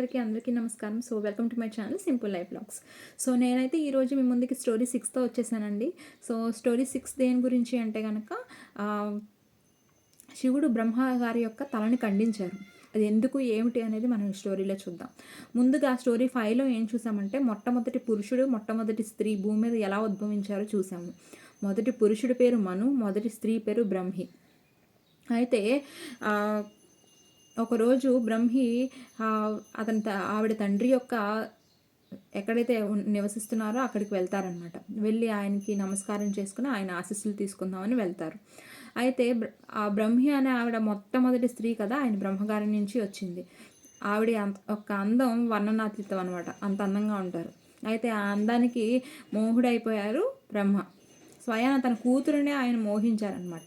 అందరికీ అందరికీ నమస్కారం. So welcome to my channel simple life vlogs. So నేనైతే ఈరోజు మీ ముందుకి స్టోరీ సిక్స్తో వచ్చేసానండి. సో స్టోరీ సిక్స్ దేని గురించి అంటే కనుక శివుడు బ్రహ్మ గారి యొక్క తలని ఖండించారు. అది ఎందుకు ఏమిటి అనేది మనం ఈ స్టోరీలో చూద్దాం. ముందుగా స్టోరీ ఫైవ్లో ఏం చూసామంటే మొట్టమొదటి పురుషుడు మొట్టమొదటి స్త్రీ భూమి మీద ఎలా ఉద్భవించారో చూసాము. మొదటి పురుషుడి పేరు మను మొదటి స్త్రీ పేరు బ్రహ్మి. అయితే ఒకరోజు బ్రహ్మి అతని త- ఆవిడ తండ్రి యొక్క ఎక్కడైతే నివసిస్తున్నారో అక్కడికి వెళ్తారనమాట వెళ్ళి ఆయనకి నమస్కారం చేసుకుని ఆయన ఆశీస్సులు తీసుకుందామని వెళ్తారు. అయితే ఆ బ్రహ్మి అనే ఆవిడ మొట్టమొదటి స్త్రీ కదా ఆయన బ్రహ్మగారి నుంచి వచ్చింది. ఆవిడ అంత ఒక అందం వర్ణనాతీతం అనమాట అంత అందంగా ఉంటారు. అయితే ఆ అందానికి మోహుడైపోయారు బ్రహ్మ. స్వయాన తన కూతురునే ఆయన మోహించారనమాట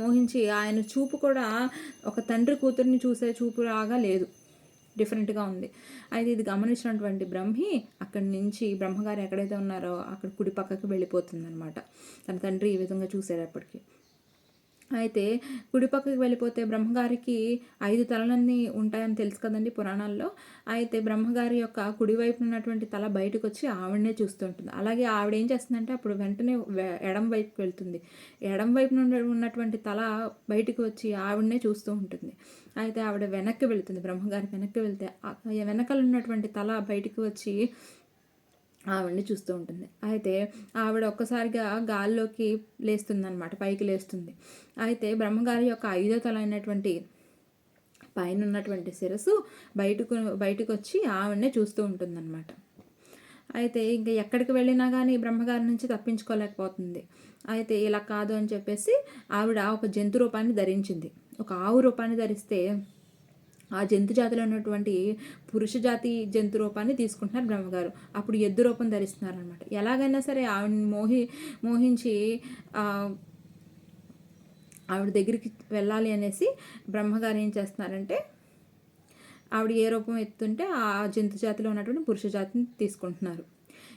మోహించి ఆయన చూపు కూడా ఒక తండ్రి కూతుర్ని చూసే చూపులాగా లేదు. డిఫరెంట్గా ఉంది. అయితే ఇది గమనించినటువంటి బ్రహ్మి అక్కడి నుంచి బ్రహ్మగారు ఎక్కడైతే ఉన్నారో అక్కడ కుడి పక్కకి వెళ్ళిపోతుంది అనమాట తన తండ్రి ఈ విధంగా చూసేటప్పటికి. అయితే కుడిపక్కకి వెళ్ళిపోతే బ్రహ్మగారికి ఐదు తలలన్నీ ఉంటాయని తెలుసు కదండి పురాణాల్లో. అయితే బ్రహ్మగారి యొక్క కుడివైపు ఉన్నటువంటి తల బయటకు వచ్చి ఆవిడనే చూస్తుంటుంది. అలాగే ఆవిడ ఏం చేస్తుందంటే అప్పుడు వెంటనే ఎడం వైపుకి వెళ్తుంది. ఎడం వైపు నుండి ఉన్నటువంటి తల బయటకు వచ్చి ఆవిడనే చూస్తూ ఉంటుంది. అయితే ఆవిడ వెనక్కి వెళుతుంది. బ్రహ్మగారి వెనక్కి వెళ్తే వెనకాల ఉన్నటువంటి తల బయటకు వచ్చి ఆవిడని చూస్తూ ఉంటుంది. అయితే ఆవిడ ఒక్కసారిగా గాల్లోకి లేస్తుందనమాట పైకి లేస్తుంది. అయితే బ్రహ్మగారి యొక్క ఐదో తల అయినటువంటి పైన ఉన్నటువంటి శిరస్సు బయటకు బయటకు వచ్చి ఆవిడనే చూస్తూ ఉంటుందన్నమాట. అయితే ఇంకా ఎక్కడికి వెళ్ళినా కానీ బ్రహ్మగారి నుంచి తప్పించుకోలేకపోతుంది. అయితే ఇలా కాదు అని చెప్పేసి ఆవిడ ఒక జంతు రూపాన్ని ధరించింది. ఒక ఆవు రూపాన్ని ధరిస్తే ఆ జంతు జాతిలో ఉన్నటువంటి పురుష జాతి జంతు రూపాన్ని తీసుకుంటున్నారు బ్రహ్మగారు. అప్పుడు ఎద్దు రూపం ధరిస్తున్నారు అనమాట ఎలాగైనా సరే ఆవిడని మోహి మోహించి ఆవిడ దగ్గరికి వెళ్ళాలి అనేసి బ్రహ్మగారు ఏం చేస్తున్నారంటే ఆవిడ ఏ రూపం ఎత్తుంటే ఆ జంతు జాతిలో ఉన్నటువంటి పురుష జాతిని తీసుకుంటున్నారు.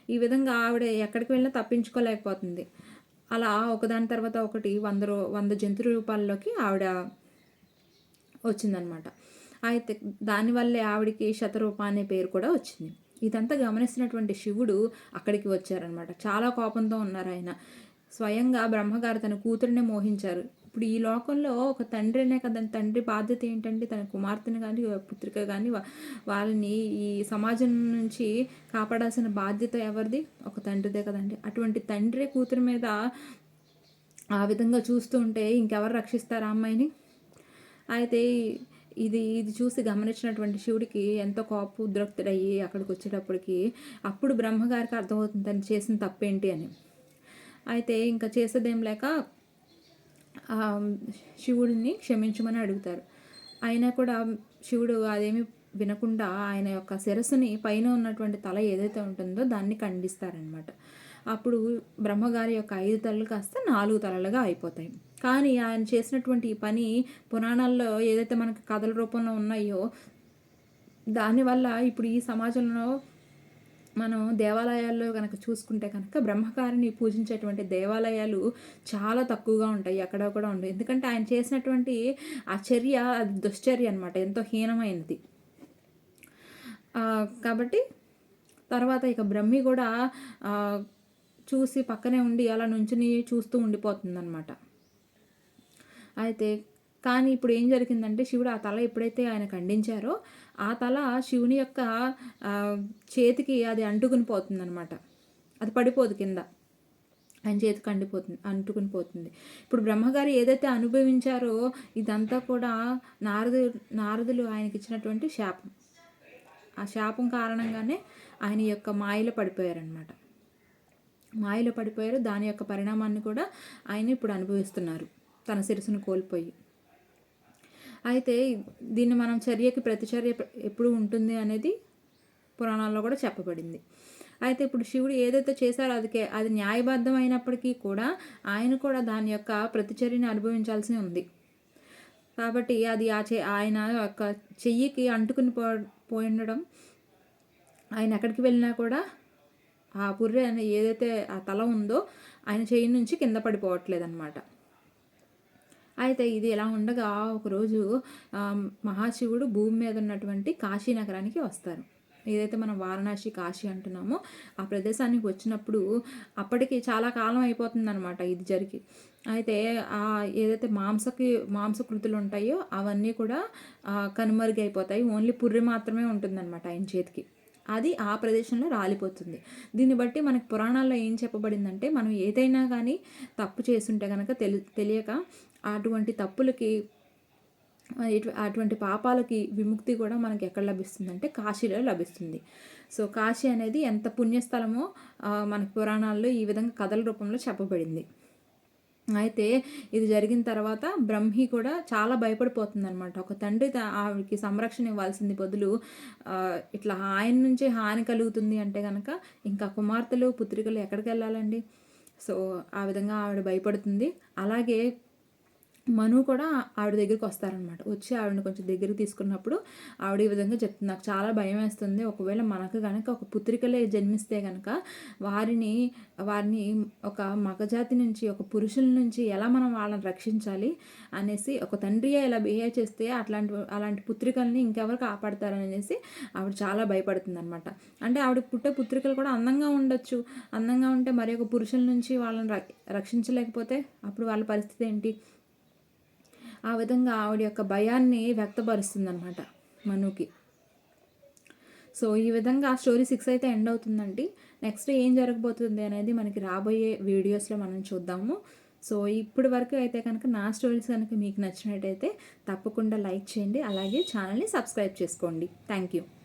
ఈ విధంగా ఆవిడ ఎక్కడికి వెళ్ళినా తప్పించుకోలేకపోతుంది. అలా ఒకదాని తర్వాత ఒకటి వంద రూ వంద జంతు రూపాల్లోకి ఆవిడ వచ్చిందనమాట అయితే దానివల్లే ఆవిడికి శతరూప అనే పేరు కూడా వచ్చింది. ఇదంతా గమనిస్తున్నటువంటి శివుడు అక్కడికి వచ్చారనమాట చాలా కోపంతో ఉన్నారు ఆయన. స్వయంగా బ్రహ్మగారు తన కూతురినే మోహించారు. ఇప్పుడు ఈ లోకంలో ఒక తండ్రినే కదా తండ్రి బాధ్యత ఏంటంటే తన కుమార్తెని కానీ పుత్రిక కానీ వాళ్ళని ఈ సమాజం నుంచి కాపాడాల్సిన బాధ్యత ఎవరిది? ఒక తండ్రిదే కదండి. అటువంటి తండ్రి కూతురి మీద ఆ విధంగా చూస్తూ ఉంటే ఇంకెవరు రక్షిస్తారు ఆ అమ్మాయిని? అయితే ఇది ఇది చూసి గమనించినటువంటి శివుడికి ఎంతో కోప ఉద్రక్తుడయ్యి అక్కడికి వచ్చేటప్పటికి అప్పుడు బ్రహ్మగారికి అర్థమవుతుంది తను చేసిన తప్పేంటి అని. అయితే ఇంకా చేసేదేం లేక శివుడిని క్షమించమని అడుగుతారు. అయినా కూడా శివుడు అదేమి వినకుండా ఆయన యొక్క శిరస్సుని పైన ఉన్నటువంటి తల ఏదైతే ఉంటుందో దాన్ని ఖండిస్తారనమాట అప్పుడు బ్రహ్మగారి యొక్క ఐదు తలలు కాస్త నాలుగు తలలుగా అయిపోతాయి. కానీ ఆయన చేసినటువంటి ఈ పని పురాణాల్లో ఏదైతే మనకి కథల రూపంలో ఉన్నాయో దానివల్ల ఇప్పుడు ఈ సమాజంలో మనం దేవాలయాల్లో కనుక చూసుకుంటే కనుక బ్రహ్మకారిని పూజించేటువంటి దేవాలయాలు చాలా తక్కువగా ఉంటాయి ఎక్కడ కూడా ఉండవు. ఎందుకంటే ఆయన చేసినటువంటి ఆ చర్య అది దుశ్చర్య అనమాట ఎంతో హీనమైనది. కాబట్టి తర్వాత ఇక బ్రహ్మి కూడా చూసి పక్కనే ఉండి అలా నుంచుని చూస్తూ ఉండిపోతుందన్నమాట. అయితే కానీ ఇప్పుడు ఏం జరిగిందంటే శివుడు ఆ తల ఎప్పుడైతే ఆయన ఖండించారో ఆ తల శివుని యొక్క చేతికి అది అంటుకుని పోతుందన్నమాట. అది పడిపోదు కింద. ఆయన చేతికి అండిపోతుంది అంటుకుని పోతుంది. ఇప్పుడు బ్రహ్మగారు ఏదైతే అనుభవించారో ఇదంతా కూడా నారదు నారదులు ఆయనకి ఇచ్చినటువంటి శాపం. ఆ శాపం కారణంగానే ఆయన యొక్క మాయలో పడిపోయారనమాట మాయలో పడిపోయారు. దాని యొక్క పరిణామాన్ని కూడా ఆయన ఇప్పుడు అనుభవిస్తున్నారు. తన శిరస్సును కోల్పోయి. అయితే దీన్ని మనం చర్యకి ప్రతిచర్య ఎప్పుడు ఉంటుంది అనేది పురాణాల్లో కూడా చెప్పబడింది. అయితే ఇప్పుడు శివుడు ఏదైతే చేశారో అదికే అది న్యాయబద్ధం అయినప్పటికీ కూడా ఆయన కూడా దాని యొక్క ప్రతిచర్యని అనుభవించాల్సి ఉంది. కాబట్టి అది ఆ చే ఆయన యొక్క చెయ్యికి అంటుకుని పో పోయి ఉండడం ఆయన ఎక్కడికి వెళ్ళినా కూడా ఆ పుర్రె ఏదైతే ఆ తల ఉందో ఆయన చెయ్యి నుంచి కింద పడిపోవట్లేదు అనమాట అయితే ఇది ఎలా ఉండగా ఒకరోజు మహాశివుడు భూమి మీద ఉన్నటువంటి కాశీ నగరానికి వస్తారు. ఏదైతే మనం వారణాసి కాశీ అంటున్నామో ఆ ప్రదేశానికి వచ్చినప్పుడు అప్పటికి చాలా కాలం అయిపోతుందన్నమాట ఇది జరిగి. అయితే ఆ ఏదైతే మాంసకి మాంసకృతులు ఉంటాయో అవన్నీ కూడా కనుమరుగైపోతాయి. ఓన్లీ పుర్రె మాత్రమే ఉంటుందన్నమాట ఆయన చేతికి. అది ఆ ప్రదేశంలో రాలిపోతుంది. దీన్ని బట్టి మనకు పురాణాల్లో ఏం చెప్పబడిందంటే మనం ఏదైనా కానీ తప్పు చేస్తుంటే కనుక తెలి తెలియక అటువంటి తప్పులకి అటువంటి పాపాలకి విముక్తి కూడా మనకి ఎక్కడ లభిస్తుందంటే కాశీలో లభిస్తుంది. సో కాశీ అనేది ఎంత పుణ్యస్థలమో మనకు పురాణాల్లో ఈ విధంగా కథల రూపంలో చెప్పబడింది. అయితే ఇది జరిగిన తర్వాత బ్రహ్మి కూడా చాలా భయపడిపోతుంది అనమాట ఒక తండ్రి ఆవిడకి సంరక్షణ ఇవ్వాల్సింది బదులు ఇట్లా ఆయన నుంచి హాని కలుగుతుంది అంటే కనుక ఇంకా కుమార్తెలు పుత్రికలు ఎక్కడికి వెళ్ళాలండి? సో ఆ విధంగా ఆవిడ భయపడుతుంది. అలాగే మను కూడా ఆవిడ దగ్గరికి వస్తారనమాట వచ్చి ఆవిడని కొంచెం దగ్గరికి తీసుకున్నప్పుడు ఆవిడ ఈ విధంగా చెప్తుంది. నాకు చాలా భయం వేస్తుంది. ఒకవేళ మనకు కనుక ఒక పుత్రికలే జన్మిస్తే కనుక వారిని వారిని ఒక మగజాతి నుంచి ఒక పురుషుల నుంచి ఎలా మనం వాళ్ళని రక్షించాలి అనేసి ఒక తండ్రియే ఇలా బిహేవ్ చేస్తే అట్లాంటి అలాంటి పుత్రికల్ని ఇంకెవరు కాపాడతారని అనేసి ఆవిడ చాలా భయపడుతుంది అనమాట అంటే ఆవిడ పుట్టే పుత్రికలు కూడా అందంగా ఉండొచ్చు. అందంగా ఉంటే మరి ఒక పురుషుల నుంచి వాళ్ళని రక్షించలేకపోతే అప్పుడు వాళ్ళ పరిస్థితి ఏంటి? ఆ విధంగా ఆవిడ యొక్క భయాన్ని వ్యక్తపరుస్తుందన్నమాట మనుకి. సో ఈ విధంగా ఆ స్టోరీ సిక్స్ అయితే ఎండ్ అవుతుందండి. నెక్స్ట్ ఏం జరగబోతుంది అనేది మనకి రాబోయే వీడియోస్లో మనం చూద్దాము. సో ఇప్పటి వరకు అయితే కనుక నా స్టోరీస్ కనుక మీకు నచ్చినట్టయితే తప్పకుండా లైక్ చేయండి. అలాగే ఛానల్ని సబ్స్క్రైబ్ చేసుకోండి. Thank you.